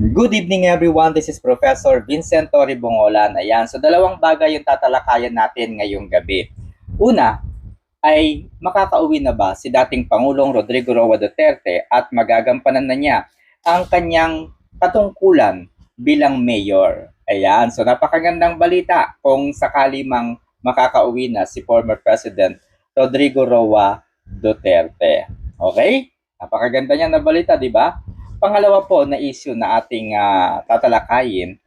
Good evening everyone, this is Professor Vincent Torre Bongolan. Ayan, so dalawang bagay yung tatalakayan natin ngayong gabi. Una, ay makakauwi na ba si dating Pangulong Rodrigo Roa Duterte at magagampanan na niya ang kanyang katungkulan bilang mayor. Ayan, so napakagandang balita kung sakali mang makakauwi na si former President Rodrigo Roa Duterte. Okay? Napakaganda niya na balita, di ba? Pangalawa po na issue na ating ah, tatalakayin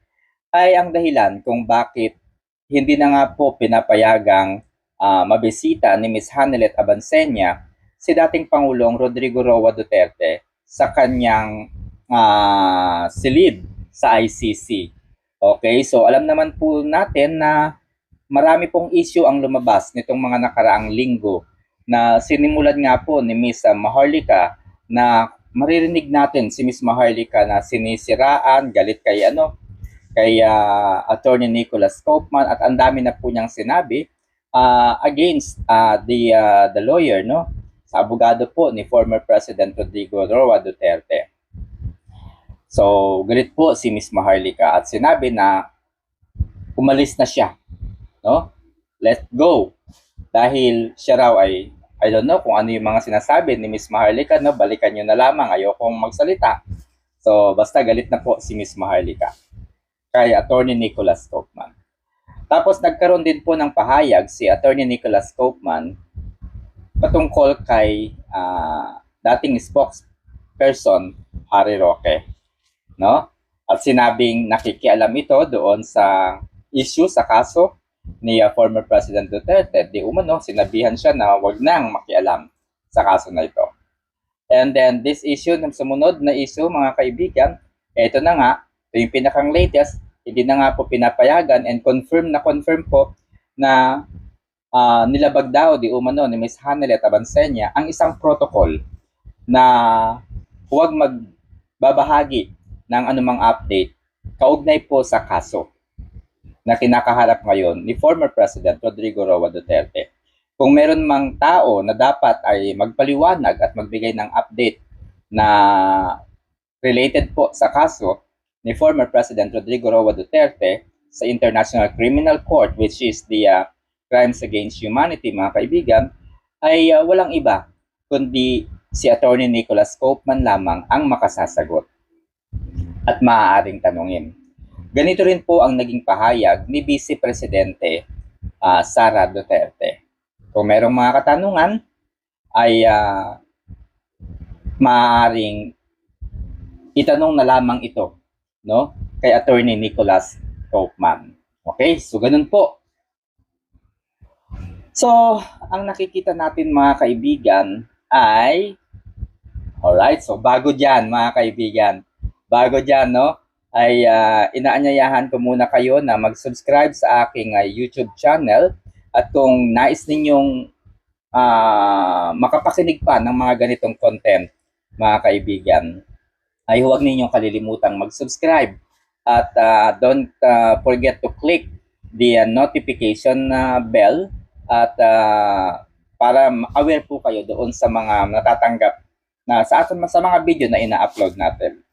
ay ang dahilan kung bakit hindi na nga po pinapayagang ah, mabisita ni Ms. Hanelet Abansenya si dating Pangulong Rodrigo Roa Duterte sa kanyang ah, silid sa ICC. Okay, so alam naman po natin na marami pong issue ang lumabas nitong mga nakaraang linggo na sinimulan nga po ni Ms. Maharlika na maririnig natin si Ms. Maharlika na sinisiraan, galit kay ano, kay ah, Attorney Nicholas Kaufman at ang dami na po niyang sinabi ah, against ah, the ah, the lawyer no sa abogado po ni former President Rodrigo Roa Duterte. So, galit po si Ms. Maharlika at sinabi na umalis na siya, no? Let go. Dahil siya raw ay I don't know kung ano yung mga sinasabi ni Miss Maharlika, no? Balikan nyo na lamang, ayokong magsalita. So, basta galit na po si Miss Maharlika kay Attorney Nicholas Kaufman. Tapos nagkaroon din po ng pahayag si Attorney Nicholas Kaufman patungkol kay ah, dating spokesperson Harry Roque. No? At sinabing nakikialam ito doon sa issue sa kaso ni uh, former President Duterte, di umano, sinabihan siya na wag nang makialam sa kaso na ito. And then this issue, ng sumunod na issue, mga kaibigan, ito na nga, ito yung pinakang latest, hindi na nga po pinapayagan and confirm na confirm po na ah, nilabag daw di umano ni Ms. Hanelet Abansenya ang isang protocol na huwag magbabahagi ng anumang update kaugnay po sa kaso na kinakaharap ngayon ni former President Rodrigo Roa Duterte. Kung meron mang tao na dapat ay magpaliwanag at magbigay ng update na related po sa kaso ni former President Rodrigo Roa Duterte sa International Criminal Court which is the uh, Crimes Against Humanity mga kaibigan ay uh, walang iba kundi si Attorney Nicholas Kaufman lamang ang makasasagot at maaaring tanungin. Ganito rin po ang naging pahayag ni Vice Presidente ah, Sara Duterte. Kung merong mga katanungan, ay ah, maaaring itanong na lamang ito no, kay Attorney Nicholas Kaufman. Okay, so ganun po. So, ang nakikita natin mga kaibigan ay Alright, so bago dyan mga kaibigan, bago dyan no, ay ah, inaanyayahan ko muna kayo na mag-subscribe sa aking ah, YouTube channel. At kung nais ninyong ah, makapakinig pa ng mga ganitong content, mga kaibigan, ay huwag ninyong kalilimutang mag-subscribe. At ah, don't ah, forget to click the ah, notification ah, bell. At ah, para aware po kayo doon sa mga natatanggap na sa, sa mga video na ina-upload natin.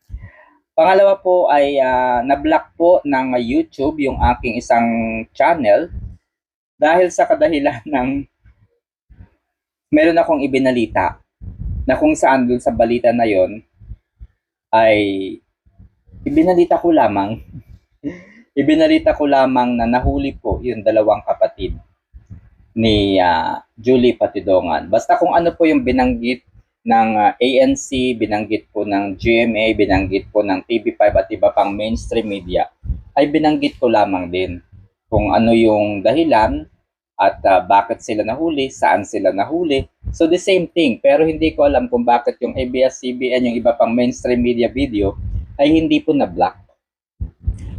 Pangalawa po ay ah, na-block po ng YouTube yung aking isang channel dahil sa kadahilan ng meron akong ibinalita na kung saan dun sa balita na yon ay ibinalita ko lamang ibinalita ko lamang na nahuli po yung dalawang kapatid ni ah, Julie Patidongan. Basta kung ano po yung binanggit ng ah, ANC, binanggit po ng GMA, binanggit po ng TV5 at iba pang mainstream media, ay binanggit ko lamang din kung ano yung dahilan at ah, bakit sila nahuli, saan sila nahuli. So the same thing, pero hindi ko alam kung bakit yung ABS-CBN, yung iba pang mainstream media video, ay hindi po na-block.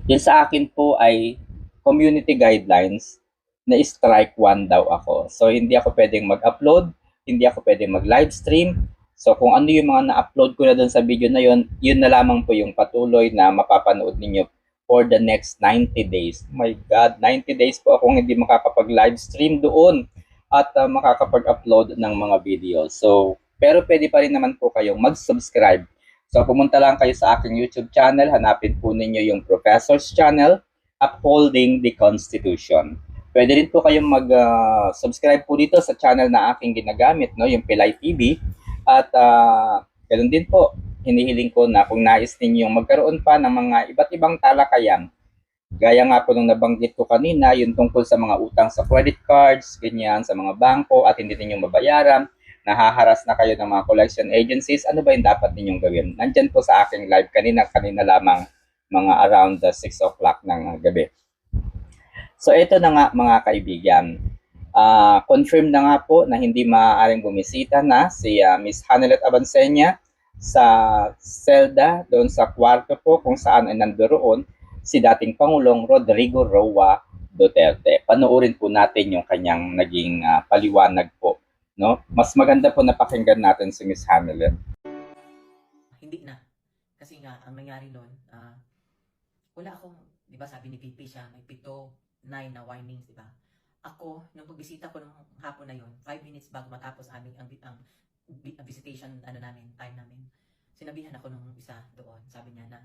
Yung sa akin po ay community guidelines na strike one daw ako. So hindi ako pwedeng mag-upload, hindi ako pwedeng mag-live stream. So kung ano yung mga na-upload ko na doon sa video na yun, yun na lamang po yung patuloy na mapapanood ninyo for the next 90 days. Oh my God, 90 days po akong hindi makakapag-live stream doon at uh, makakapag-upload ng mga video. So, pero pwede pa rin naman po kayong mag-subscribe So pumunta lang kayo sa aking YouTube channel, hanapin po ninyo yung Professor's Channel, Upholding the Constitution. Pwede rin po kayong mag-subscribe po dito sa channel na aking ginagamit, no, yung Pilay TV. At ah, ganun din po, hinihiling ko na kung nais ninyong magkaroon pa ng mga iba't ibang talakayan Gaya nga po nung nabanggit ko kanina, yung tungkol sa mga utang sa credit cards, ganyan, sa mga bangko at hindi ninyo mabayaran, nahaharas na kayo ng mga collection agencies, ano ba yung dapat ninyong gawin? Nandyan po sa aking live kanina, kanina lamang mga around the 6 o'clock ng gabi. So ito na nga mga kaibigan. Ah, confirm na nga po na hindi maaaring bumisita na si ah, Miss Hanelet Abansenya sa Zelda doon sa kwarto po kung saan ay nandoon si dating Pangulong Rodrigo Roa Duterte. Panoorin po natin yung kanyang naging ah, paliwanag po. No? Mas maganda po na pakinggan natin si Miss Hanelet. hindi na. Kasi nga, ang nangyari noon, ah, wala akong, di ba sabi ni Pipi siya, may pito, nine na warnings, di ba? Ako, nung pagbisita ko nung hapon na yon, five minutes bago matapos aming ang, ang, ang visitation ano namin, time namin, sinabihan ako nung isa doon, sabi niya na,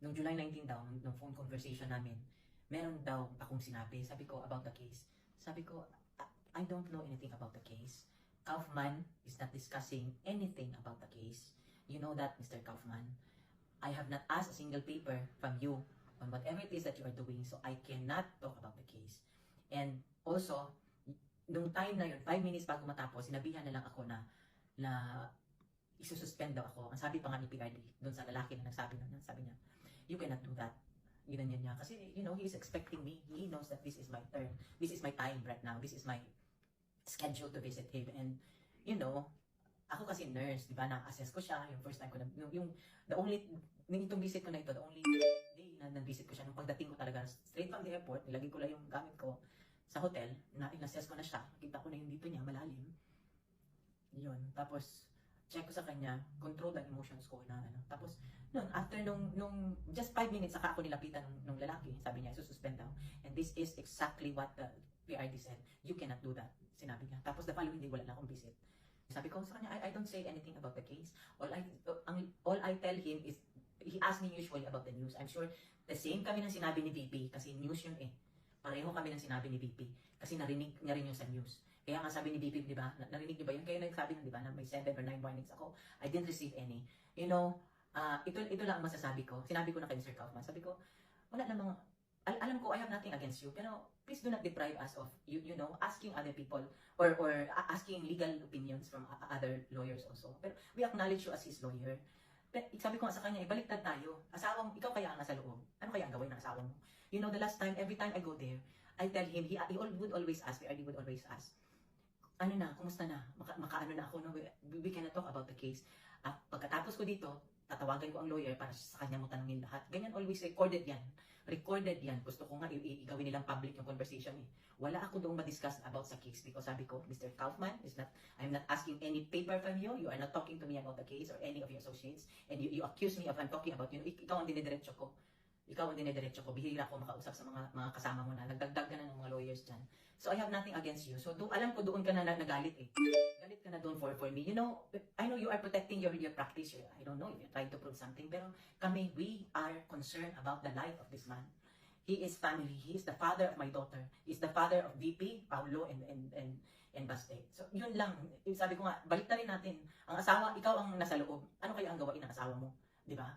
nung July 19 daw, nung phone conversation namin, meron daw akong sinabi, sabi ko about the case. Sabi ko, "I- I don't know anything about the case. Kaufman is not discussing anything about the case. You know that, Mr. Kaufman. I have not asked a single paper from you on whatever it is that you are doing, so I cannot talk about the case. And also, nung time na yun, five minutes bago matapos, sinabihan na lang ako na, na isususpend daw ako. Ang sabi pa nga ni PRD, doon sa lalaki na nagsabi nun, sabi niya, you cannot do that. Ginanyan niya. Kasi, you know, he is expecting me. He knows that this is my turn. This is my time right now. This is my schedule to visit him. And, you know, ako kasi nurse, di ba, na-assess ko siya, yung first time ko na, yung, yung the only, yung itong visit ko na ito, the only na nag-visit ko siya, nung pagdating ko talaga, straight from the airport, nilagay ko lang yung gamit ko sa hotel, na in-assess ko na siya, kita ko na yung dito niya, malalim. Yun, tapos, check ko sa kanya, control the emotions ko na ano. Tapos, nun, after nung, nung just five minutes, saka ako nilapitan ng, nung lalaki, sabi niya, sususpend daw. And this is exactly what the PRD said. You cannot do that, sinabi niya. Tapos the following day, wala na akong visit. Sabi ko sa kanya, I, I don't say anything about the case. All I, ang, all I tell him is, he asks me usually about the news. I'm sure the same kami ng sinabi ni VP, kasi news yun eh. Pareho kami ng sinabi ni VP, kasi narinig niya rin yun sa news. Kaya nga sabi ni VP, di ba, na- narinig niyo ba yun? Kaya nagsabi nun, di ba, na may 7 or 9 warnings ako. I didn't receive any. You know, ah ito, ito lang ang masasabi ko. Sinabi ko na kay Mr. Kaufman. Sabi ko, wala namang, al- alam ko, I have nothing against you, pero please do not deprive us of, you, you know, asking other people or or asking legal opinions from other lawyers also. Pero we acknowledge you as his lawyer. Sabi ko nga sa kanya, ibaliktad tayo. Asawa mo, ikaw kaya ang nasa loob. Ano kaya ang gawin ng asawa mo? You know, the last time, every time I go there, I tell him, he, he would always ask, PRD would always ask, ano na, kumusta na? Maka, makaano na ako, no? we, we cannot talk about the case. At pagkatapos ko dito, tatawagan ko ang lawyer para sa kanya mo tanungin lahat. Ganyan always recorded yan. Recorded yan. Gusto ko nga i- i- gawin nilang public yung conversation eh. Wala ako doon ma-discuss about sa case because sabi ko, Mr. Kaufman is not, I'm not asking any paper from you. You are not talking to me about the case or any of your associates. And you, you accuse me of I'm talking about you. Ik- Ikaw ang dinidiretso ko. Ikaw ang dinidiretso ko. Bihira ko makausap sa mga mga kasama mo na. Nagdagdag ka na ng mga lawyers dyan. So I have nothing against you. So do, alam ko doon ka na nag- nagalit eh. Galit ka na doon for, for me. You know, I know you are protecting your, your practice. I don't know if you're trying to prove something. Pero kami, we are concerned about the life of this man. He is family. He is the father of my daughter. He is the father of VP, Paulo, and, and, and, and Baste. So, yun lang. Sabi ko nga, balik na rin natin. Ang asawa, ikaw ang nasa loob. Ano kaya ang gawain ng asawa mo? Di ba?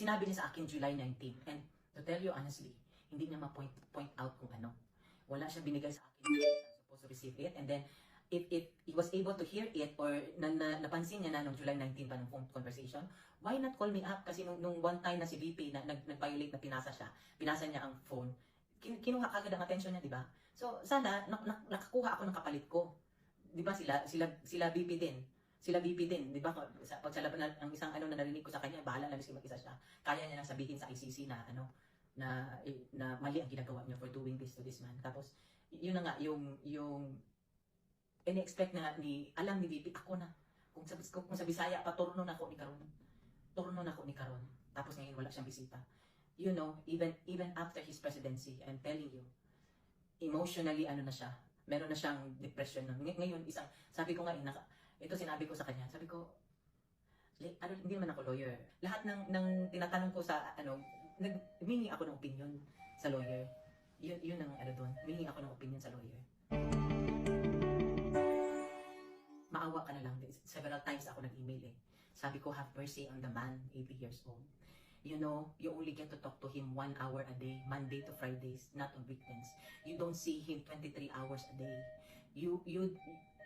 Sinabi niya sa akin July 19, and to tell you honestly, hindi niya ma-point point out kung ano. Wala siya binigay sa akin. I'm supposed to receive it. And then, if, if he was able to hear it or na, na, napansin niya na nung July 19 pa nung phone conversation, why not call me up? Kasi nung, nung one time na si VP na nag, nag-violate na pinasa siya, pinasa niya ang phone, kin, kinuha kagad ang attention niya, di ba? So, sana, nak, nak, nakakuha ako ng kapalit ko. Di ba sila, sila, sila VP din. Sila VP din, di ba? Sa, pag sa laban, ang isang ano na narinig ko sa kanya, bahala na kasi mag-isa siya. Kaya niya lang sabihin sa ICC na ano, na eh, na mali ang ginagawa niyo for doing this to this man. Tapos yun na nga yung yung in-expect na ni alam ni VP ako na kung sa kung sa Bisaya pa turno na ako ni karon. Turno na ako ni karon. Tapos ngayon wala siyang bisita. You know, even even after his presidency, I'm telling you, emotionally ano na siya, meron na siyang depression na. Ngay- Ngayon, isang, sabi ko nga, eh, naka, ito sinabi ko sa kanya, sabi ko, "Li- ano, hindi naman ako lawyer. Lahat ng, ng tinatanong ko sa, ano, nag, humingi ako ng opinion sa lawyer. Yun, yun ang ano doon, humingi ako ng opinion sa lawyer. Maawa ka na lang. Several times ako nag-email eh. Sabi ko, have mercy on the man, 80 years old. You know, you only get to talk to him one hour a day, Monday to Fridays, not on weekends. You don't see him 23 hours a day. You, you,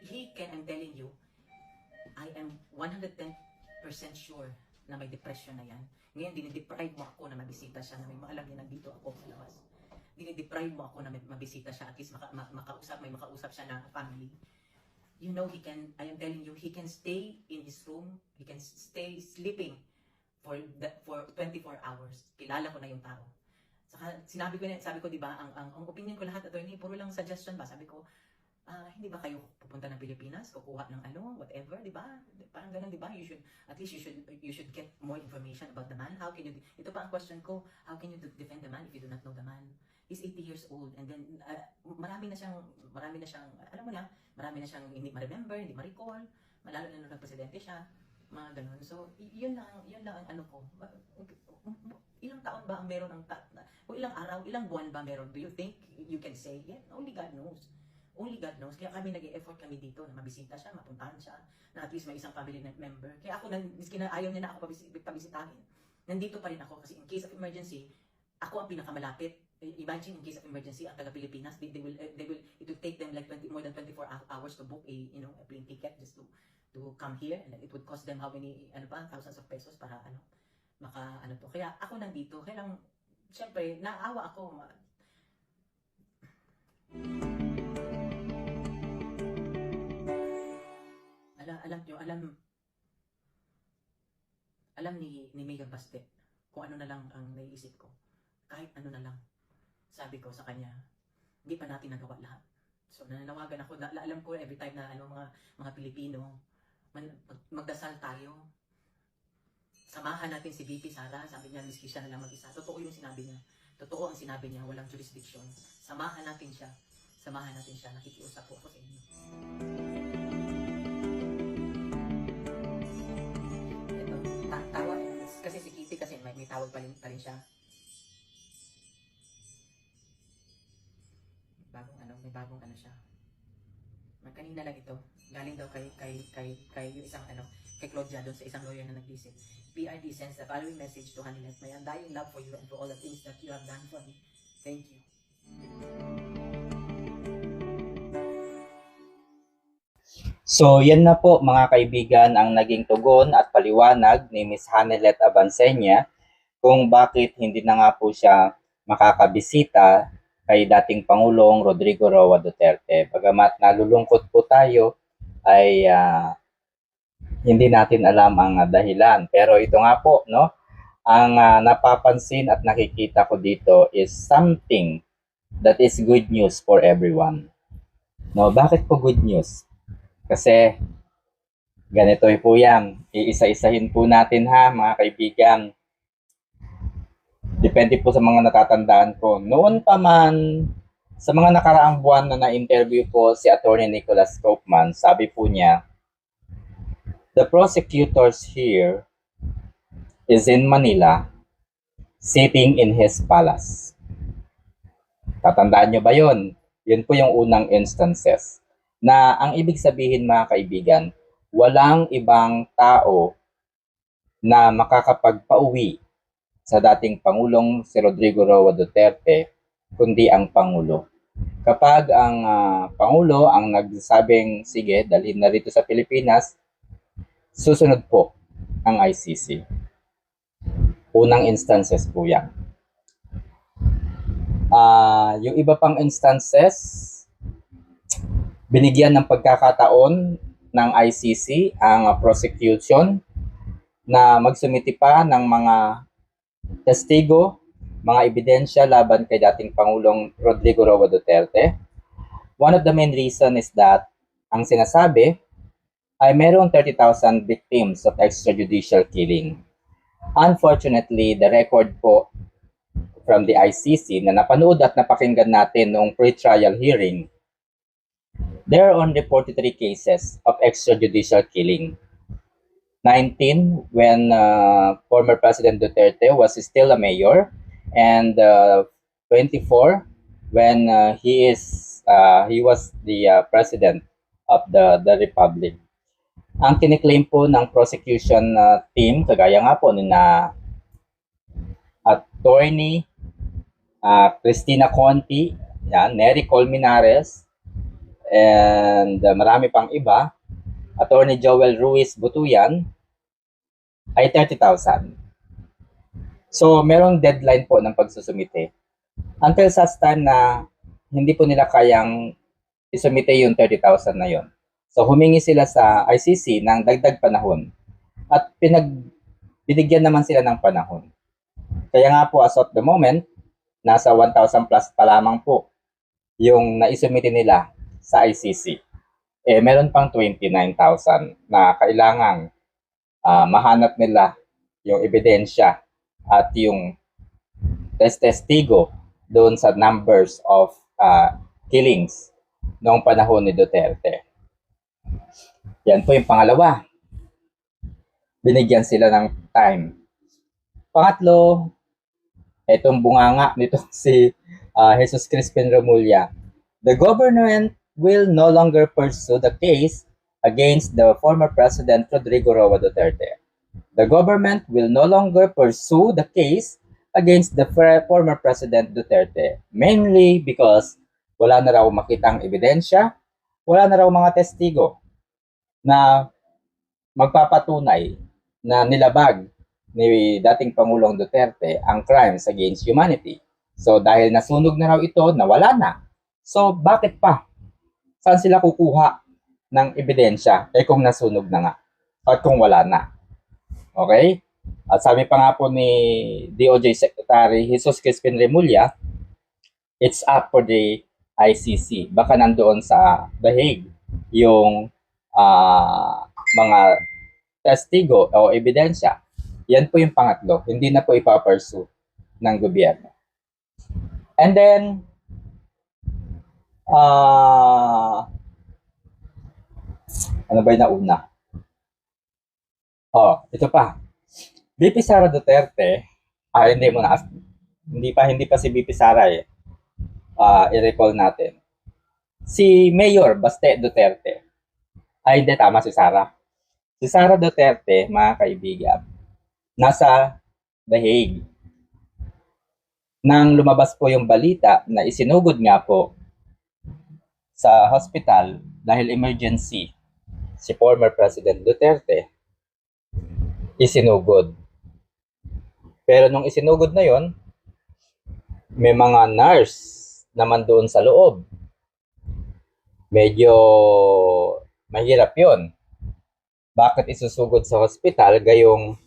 he can, I'm telling you, I am 110% sure na may depression na yan. Ngayon, dinideprive mo ako na mabisita siya, na may maalam niya nandito ako sa labas. Dinideprive mo ako na mabisita siya, at least maka, ma- makausap, may makausap siya na family. You know, he can, I am telling you, he can stay in his room, he can stay sleeping for the, for 24 hours. Kilala ko na yung tao. Saka sinabi ko na, sabi ko 'di ba, ang, ang ang opinion ko lahat attorney, puro lang suggestion ba? Sabi ko, ah, hindi ba kayo pupunta ng Pilipinas, kukuha ng ano, whatever, 'di ba? Parang ganun 'di ba? You should at least you should you should get more information about the man. How can you Ito pa ang question ko, how can you de- defend the man if you do not know the man? He's 80 years old and then ah, marami na siyang marami na siyang alam mo na, marami na siyang hindi ma-remember, hindi ma-recall, malalo na nung nagpresidente siya mga ganun. So, yun lang, yun lang ang ano ko. Ilang taon ba ang meron ang ta- o ilang araw, ilang buwan ba meron? Do you think you can say, yeah, only God knows. Only God knows. Kaya kami nag-effort kami dito na mabisita siya, mapuntahan siya, na at least may isang family member. Kaya ako, nang, miski na ayaw niya na ako pabisi- pabisitahin, nandito pa rin ako kasi in case of emergency, ako ang pinakamalapit. Imagine in case of emergency, ang taga Pilipinas, they, they will, eh, they will, it will take them like 20, more than 24 hou- hours to book a, you know, a plane ticket just to to come here and it would cost them how many ano pa thousands of pesos para ano maka ano to kaya ako nandito kaya lang syempre naawa ako ma- alam alam nyo alam alam ni ni Megan Baste kung ano na lang ang naiisip ko kahit ano na lang sabi ko sa kanya hindi pa natin nagawa lahat so nananawagan ako na, alam ko every time na ano mga mga Pilipino man, mag- magdasal tayo. Samahan natin si VP Sara. Sabi niya, miski siya na lang mag-isa. Totoo yung sinabi niya. Totoo ang sinabi niya, walang jurisdiction. Samahan natin siya. Samahan natin siya. Nakikiusap po ako sa inyo. Kitty kasi may, may tawag pa rin, pa rin siya. Bagong ano, may bagong ano siya. May kanina lang ito. Galing daw kay kay kay kay yung isang ano, kay Claudia doon sa isang lawyer na nag-visit. PRD sends the following message to Hanilet. My undying love for you and for all the things that you have done for me. Thank you. So, yan na po mga kaibigan ang naging tugon at paliwanag ni Miss Hanelet Abansenya kung bakit hindi na nga po siya makakabisita kay dating Pangulong Rodrigo Roa Duterte. Bagamat nalulungkot po tayo ay ah, hindi natin alam ang ah, dahilan. Pero ito nga po, no? Ang ah, napapansin at nakikita ko dito is something that is good news for everyone. No, bakit po good news? Kasi ganito po yan. Iisa-isahin po natin ha, mga kaibigan. Depende po sa mga natatandaan ko. Noon pa man, sa mga nakaraang buwan na na-interview ko si Attorney Nicholas Kaufman, sabi po niya, The prosecutors here is in Manila, sitting in his palace. Tatandaan nyo ba yun? Yun po yung unang instances na ang ibig sabihin mga kaibigan, walang ibang tao na makakapagpauwi sa dating Pangulong si Rodrigo Roa Duterte, kundi ang Pangulo. Kapag ang ah, Pangulo ang nagsabing, sige, dalhin na rito sa Pilipinas, susunod po ang ICC. Unang instances po yan. Ah, yung iba pang instances, binigyan ng pagkakataon ng ICC ang uh, prosecution na magsumiti pa ng mga testigo, mga ebidensya laban kay dating Pangulong Rodrigo Roa Duterte. One of the main reason is that ang sinasabi ay merong 30,000 victims of extrajudicial killing. Unfortunately, the record po from the ICC na napanood at napakinggan natin noong pre-trial hearing, there are only 43 cases of extrajudicial killing. 19 when uh, former President Duterte was still a mayor, and uh, 24 when uh, he is uh, he was the uh, president of the the republic. Ang kiniklaim po ng prosecution uh, team, kagaya nga po na attorney uh, Christina Conti, yan, Nery Colmenares, and uh, marami pang iba, attorney Joel Ruiz Butuyan, ay 30,000. So, merong deadline po ng pagsusumite. Until such time na hindi po nila kayang isumite yung 30,000 na yon. So, humingi sila sa ICC ng dagdag panahon. At pinag binigyan naman sila ng panahon. Kaya nga po as of the moment, nasa 1,000 plus pa lamang po yung naisumite nila sa ICC. Eh, meron pang 29,000 na kailangang ah, mahanap nila yung ebidensya at yung test testigo doon sa numbers of ah, killings noong panahon ni Duterte. Yan po yung pangalawa. Binigyan sila ng time. Pangatlo, itong bunganga nito si ah, Jesus Crispin Remulla. The government will no longer pursue the case against the former President Rodrigo Roa Duterte. The government will no longer pursue the case against the former President Duterte, mainly because wala na raw makitang ebidensya, wala na raw mga testigo na magpapatunay na nilabag ni dating Pangulong Duterte ang crimes against humanity. So dahil nasunog na raw ito, nawala na. So bakit pa? Saan sila kukuha ng ebidensya eh kung nasunog na nga at kung wala na. Okay? At sabi pa nga po ni DOJ Secretary Jesus Crispin Remulla, it's up for the ICC. Baka nandoon sa The Hague yung ah, mga testigo o ebidensya. Yan po yung pangatlo. Hindi na po ipapursue ng gobyerno. And then, ah ano ba yung nauna? Oh, ito pa. BP Sara Duterte, ah, hindi mo na, hindi pa, hindi pa si BP Sara eh. Ah, i-recall natin. Si Mayor Baste Duterte, ay hindi, tama si Sara. Si Sara Duterte, mga kaibigan, nasa The Hague. Nang lumabas po yung balita na isinugod nga po sa hospital dahil emergency si former President Duterte, isinugod. Pero nung isinugod na yon, may mga nurse naman doon sa loob. Medyo mahirap yon. Bakit isusugod sa hospital gayong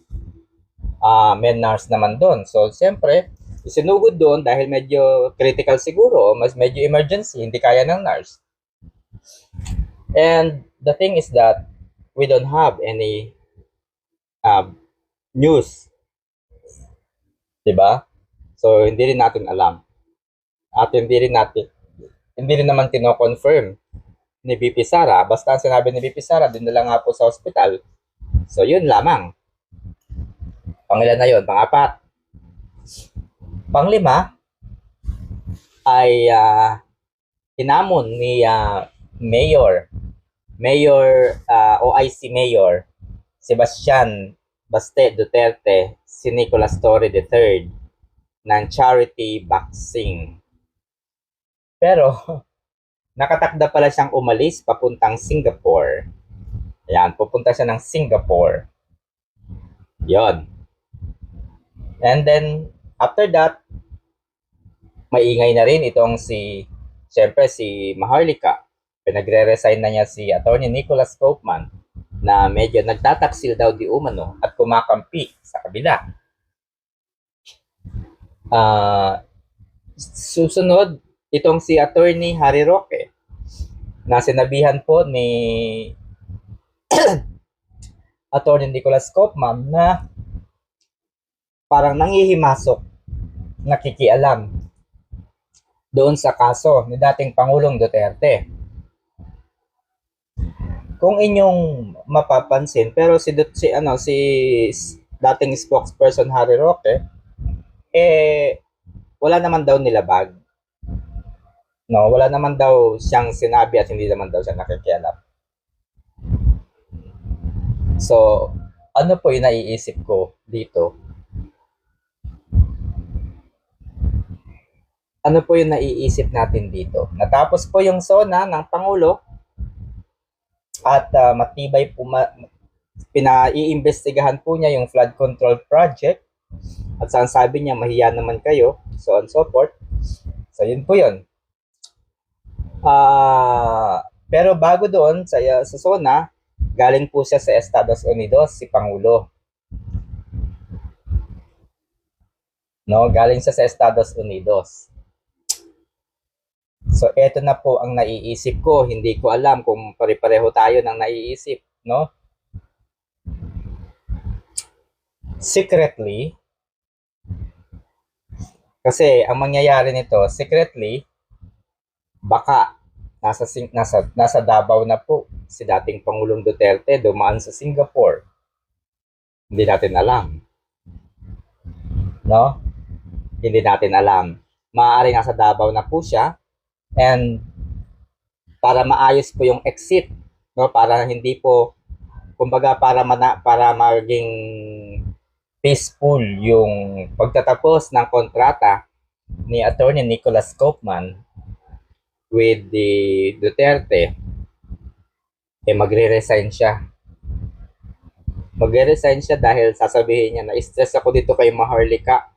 ah may nurse naman doon? So, siyempre, isinugod doon dahil medyo critical siguro, mas medyo emergency, hindi kaya ng nurse. And the thing is that we don't have any um, news. 'Di ba? So hindi rin natin alam. At hindi rin natin hindi rin naman kino-confirm ni BP Sara. Basta sinabi ni BP Sara, dinala nga po sa hospital. So yun lamang. Pangilan na yun? Pangapat. Panglima ay ah, hinamon ni ah, Mayor Mayor uh, OIC Mayor Sebastian Baste Duterte si Nicolas Torre III ng charity boxing. Pero nakatakda pala siyang umalis papuntang Singapore. Ayan, pupunta siya ng Singapore. Yon. And then, after that, maingay na rin itong si, syempre si Maharlika. Pinagre-resign na niya si Attorney Nicholas Kaufman na medyo nagtataksil daw di umano at kumakampi sa kabila. Ah, susunod, itong si Attorney Harry Roque na sinabihan po ni Attorney Nicholas Kaufman na parang nangihimasok nakikialam doon sa kaso ni dating Pangulong Duterte. Kung inyong mapapansin, pero si si ano si dating spokesperson Harry Roque eh wala naman daw nilabag. No, wala naman daw siyang sinabi at hindi naman daw siya nakikialam. So, ano po yung naiisip ko dito? Ano po yung naiisip natin dito? Natapos po yung SONA ng Pangulo at ah, matibay po ma- pinaiimbestigahan po niya yung flood control project. At saan sabi niya mahiya naman kayo so on so forth. So yun po yun. Ah, pero bago doon sa, sa SONA galing po siya sa Estados Unidos si Pangulo. No galing siya sa Estados Unidos So, eto na po ang naiisip ko. Hindi ko alam kung pare-pareho tayo ng naiisip, no? Secretly, kasi ang mangyayari nito, secretly, baka nasa, nasa, nasa Davao na po si dating Pangulong Duterte dumaan sa Singapore. Hindi natin alam. No? Hindi natin alam. Maaari nasa Davao na po siya and para maayos po yung exit no para hindi po kumbaga para mana, para maging peaceful yung pagtatapos ng kontrata ni attorney Nicholas Kaufman with the Duterte eh magre-resign siya. Magre-resign siya dahil sasabihin niya na stress ako dito kay Maharlika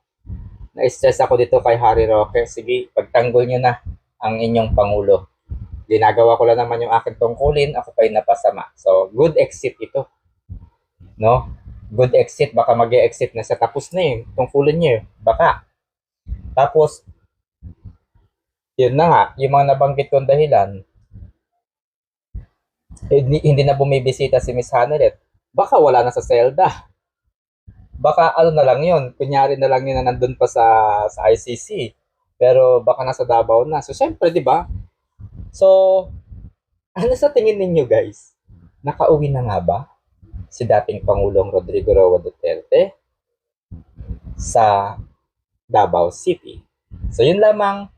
na-stress ako dito kay Harry Roque. Sige pagtanggol niyo na ang inyong Pangulo. Ginagawa ko lang naman yung aking tungkulin, ako pa'y napasama. So, good exit ito. No? Good exit, baka mag exit na siya. Tapos na eh, tungkulin niya eh. Baka. Tapos, yun na nga, yung mga nabanggit kong dahilan, hindi, hindi na bumibisita si Miss Hanaret. Baka wala na sa selda. Baka ano na lang yun, kunyari na lang yun na nandun pa sa, sa ICC pero baka nasa Davao na. So, syempre, di ba? So, ano sa tingin ninyo, guys? Nakauwi na nga ba si dating Pangulong Rodrigo Roa Duterte sa Davao City? So, yun lamang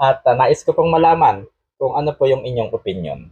at uh, nais ko pong malaman kung ano po yung inyong opinion.